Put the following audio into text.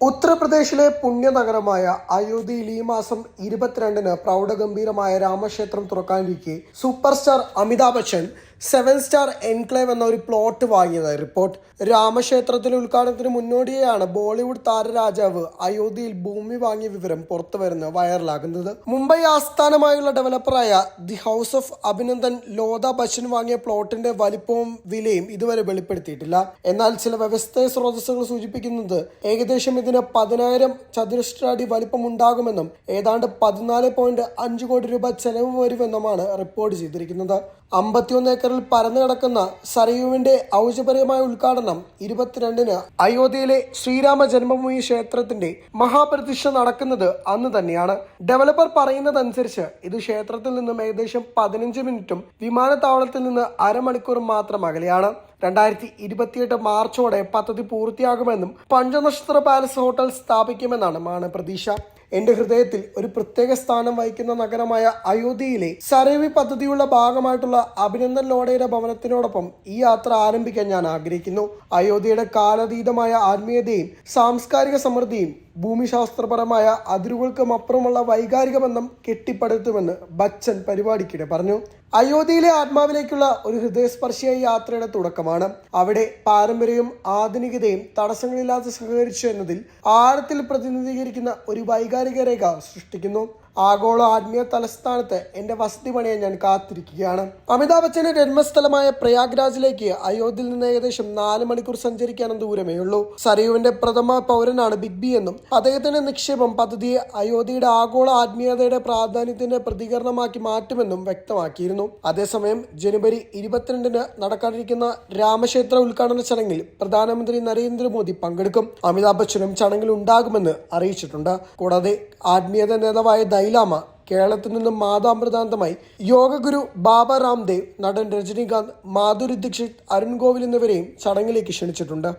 ഉത്തർപ്രദേശിലെ പുണ്യനഗരമായ അയോധ്യയിൽ ഈ മാസം ഇരുപത്തിരണ്ടിന് പ്രൗഢഗംഭീരമായ രാമക്ഷേത്രം തുറക്കാനിരിക്കെ super star Amitabh Bachchan seven star enclave എന്ന ഒരു പ്ലോട്ട് വാങ്ങിയതായി റിപ്പോർട്ട് രാമക്ഷേത്രത്തിന്റെ ഉദ്ഘാടനത്തിന് മുന്നോടിയായാണ് ബോളിവുഡ് താരരാജാവ് അയോധ്യയിൽ ഭൂമി വാങ്ങിയ വിവരം പുറത്തുവരുന്ന വൈറലാകുന്നത്. മുംബൈ ആസ്ഥാനമായുള്ള ഡെവലപ്പറായ the house of Abhinandan Lodha Bachchan വാങ്ങിയ പ്ലോട്ടിന്റെ വലിപ്പവും വിലയും ഇതുവരെ വെളിപ്പെടുത്തിയിട്ടില്ല. എന്നാൽ ചില വ്യവസ്ഥ സ്രോതസ്സുകൾ സൂചിപ്പിക്കുന്നത് ഏകദേശം ഇതിന് പതിനായിരം ചതുരശ്ര അടി വലിപ്പമുണ്ടാകുമെന്നും ഏതാണ്ട് പതിനാല് പോയിന്റ് അഞ്ച് കോടി രൂപ ചെലവ് വരുമെന്നുമാണ് റിപ്പോർട്ട് ചെയ്തിരിക്കുന്നത്. അമ്പത്തിയൊന്ന് ഏക്കറിൽ പരന്നു കിടക്കുന്ന സരയുവിന്റെ ഔചപര്യമായ ഉദ്ഘാടനം ഇരുപത്തിരണ്ടിന് അയോധ്യയിലെ ശ്രീരാമ ജന്മഭൂമി ക്ഷേത്രത്തിന്റെ മഹാപ്രതിഷ്ഠ നടക്കുന്നത് അന്ന് തന്നെയാണ്. ഡെവലപ്പർ പറയുന്നതനുസരിച്ച് ഇത് ക്ഷേത്രത്തിൽ നിന്നും ഏകദേശം പതിനഞ്ച് മിനിറ്റും വിമാനത്താവളത്തിൽ നിന്ന് അരമണിക്കൂറും മാത്രം അകലെയാണ്. രണ്ടായിരത്തി ഇരുപത്തിയെട്ട് മാർച്ചോടെ പദ്ധതി പൂർത്തിയാകുമെന്നും പഞ്ചനക്ഷത്ര പാലസ് ഹോട്ടൽ സ്ഥാപിക്കുമെന്നാണ് പ്രതീക്ഷ എന്റെ ഹൃദയത്തിൽ ഒരു പ്രത്യേക സ്ഥാനം വഹിക്കുന്ന നഗരമായ അയോധ്യയിലെ സരവി പദ്ധതിയുള്ള ഭാഗമായിട്ടുള്ള അഭിനന്ദൻ ലോഡയുടെ ഭവനത്തിനോടൊപ്പം ഈ യാത്ര ആരംഭിക്കാൻ ഞാൻ ആഗ്രഹിക്കുന്നു. അയോധ്യയുടെ കാലതീതമായ ആത്മീയതയും സാംസ്കാരിക സമൃദ്ധിയും ഭൂമിശാസ്ത്രപരമായ അതിരുകൾക്കും അപ്പുറമുള്ള വൈകാരിക ബന്ധം കെട്ടിപ്പടുത്തുമെന്ന് ബച്ചൻ പരിപാടിക്കിടെ പറഞ്ഞു. അയോധ്യയിലെ ആത്മാവിലേക്കുള്ള ഒരു ഹൃദയസ്പർശിയായ യാത്രയുടെ തുടക്കമാണ്. അവിടെ പാരമ്പര്യവും ആധുനികതയും തടസ്സങ്ങളില്ലാതെ സഹകരിച്ചു എന്നതിൽ ആഴത്തിൽ പ്രതിനിധീകരിക്കുന്ന ഒരു വൈകാരിക രേഖ സൃഷ്ടിക്കുന്നു. ആഗോള ആത്മീയ തലസ്ഥാനത്ത് എന്റെ വസതി പണിയാൻ ഞാൻ കാത്തിരിക്കുകയാണ്. അമിതാഭ് ബച്ചന്റെ ജന്മസ്ഥലമായ പ്രയാഗ്രാജിലേക്ക് അയോധ്യയിൽ നിന്ന് ഏകദേശം നാല് മണിക്കൂർ സഞ്ചരിക്കാനും ദൂരമേ ഉള്ളൂ സരയുവിന്റെ പ്രഥമ പൗരനാണ് ബിഗ് ബി എന്നും അദ്ദേഹത്തിന്റെ നിക്ഷേപം പദ്ധതിയെ അയോധ്യയുടെ ആഗോള ആത്മീയതയുടെ പ്രാധാന്യത്തിന്റെ പ്രതികരണമാക്കി മാറ്റുമെന്നും വ്യക്തമാക്കിയിരുന്നു. അതേസമയം ജനുവരി ഇരുപത്തിരണ്ടിന് നടക്കാനിരിക്കുന്ന രാമക്ഷേത്ര ഉദ്ഘാടന ചടങ്ങിൽ പ്രധാനമന്ത്രി നരേന്ദ്രമോദി പങ്കെടുക്കും. അമിതാഭ് ബച്ചനും ചടങ്ങിൽ ഉണ്ടാകുമെന്ന് അറിയിച്ചിട്ടുണ്ട്. കൂടാതെ ആത്മീയത നേതാവായ ദൈലാമ കേരളത്തിൽ നിന്നും മാതാമൃതാന്തമായി യോഗഗുരു ബാബ രാംദേവ് നടൻ രജനീകാന്ത് മാധുരി ദീക്ഷിത് അരുൺ ഗോവിൽ എന്നിവരെയും ചടങ്ങിലേക്ക് ക്ഷണിച്ചിട്ടുണ്ട്.